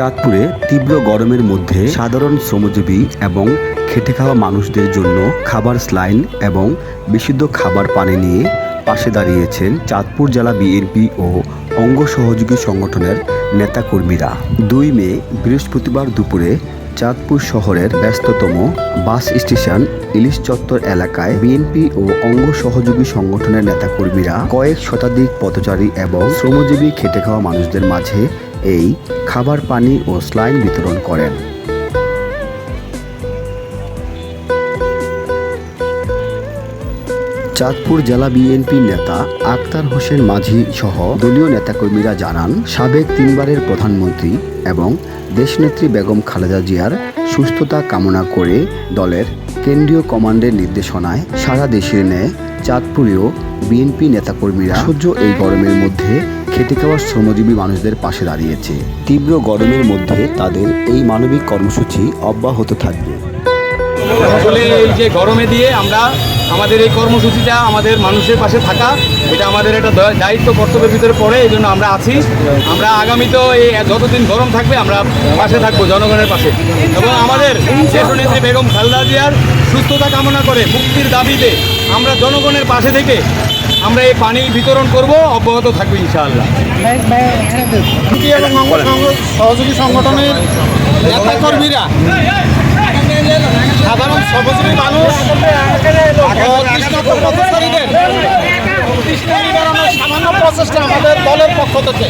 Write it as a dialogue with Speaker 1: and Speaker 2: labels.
Speaker 1: চাঁদপুরে তীব্র গরমের মধ্যে সাধারণ শ্রমজীবী এবং খেটে খাওয়া মানুষদের জন্য খাবার স্লাইন এবং বিশুদ্ধ খাবার পানি নিয়ে পাশে দাঁড়িয়েছেন চাঁদপুর জেলা বিএনপি ও অঙ্গ সহযোগী সংগঠনের নেতাকর্মীরা। দুই মে, বৃহস্পতিবার দুপুরে চাঁদপুর শহরের ব্যস্ততম বাস স্টেশন ইলিশ চত্বর এলাকায় বিএনপি ও অঙ্গ সহযোগী সংগঠনের নেতাকর্মীরা কয়েক শতাধিক পথচারী এবং শ্রমজীবী খেটে খাওয়া মানুষদের মাঝে এই খাবার, পানি ও স্লাইন বিতরণ করেন। চাঁদপুর জেলা বিএনপির নেতা আক্তার হোসেন মাঝি সহ দলীয় নেতাকর্মীরা জানান, সাবেক তিনবারের প্রধানমন্ত্রী এবং দেশনেত্রী বেগম খালেদা জিয়ার সুস্থতা কামনা করে দলের কেন্দ্রীয় কমান্ডের নির্দেশনায় সারা দেশে ন্যায় চাঁদপুরেও বিএনপি নেতাকর্মীরা সহ্য এই গরমের মধ্যে খেটে খাওয়া শ্রমজীবী মানুষদের পাশে দাঁড়িয়েছে। তীব্র গরমের মধ্যে তাদের এই মানবিক কর্মসূচি অব্যাহত থাকবে।
Speaker 2: আসলে এই যে গরমে দিয়ে আমরা আমাদের এই কর্মসূচিটা আমাদের মানুষের পাশে থাকা, এটা আমাদের একটা দায়িত্ব, কর্তব্যের ভিতরে পড়ে, এই জন্য আমরা আছি। আমরা আগামীতেও এই যতদিন গরম থাকবে, আমরা পাশে থাকব, জনগণের পাশে। এবং আমাদের দেশনেত্রী বেগম খালেদা জিয়ার সুস্থতা কামনা করে মুক্তির দাবিতে আমরা জনগণের পাশে থেকে আমরা এই পানি বিতরণ করব অব্যাহত থাকবে ইনশাআল্লাহ।
Speaker 3: এবং অঙ্গ সহযোগী সংগঠনের নেতাকর্মীরা সাধারণ শ্রমজীবী মানুষ সামান্য প্রচেষ্টা আমাদের দলের পক্ষ থেকে।